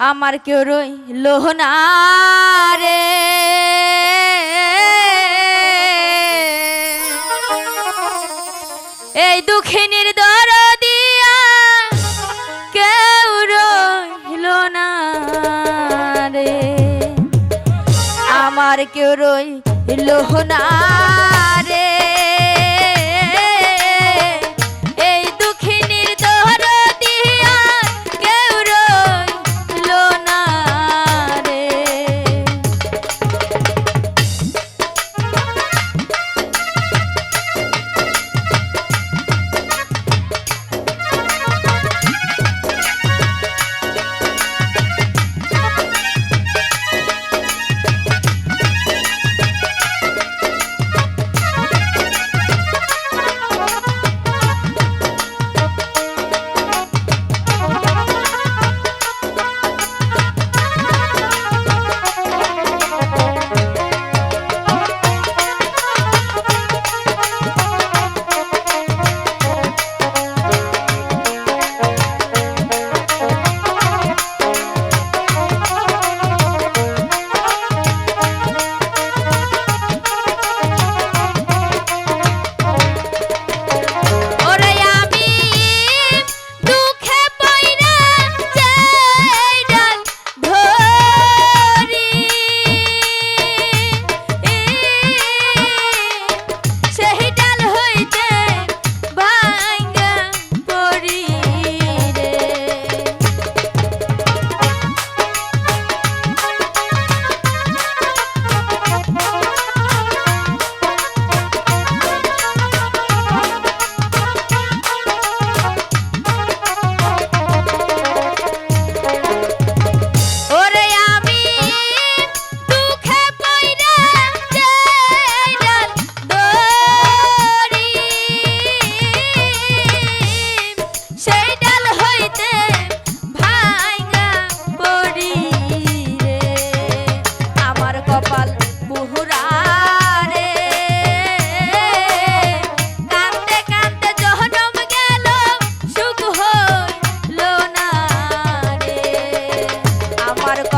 আমার কেউ রই লোহনারে এই দুঃখিনীর দর দিয়া কেউ রইল না রে। আমার কেউ রই লোহনারে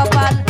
Tapal.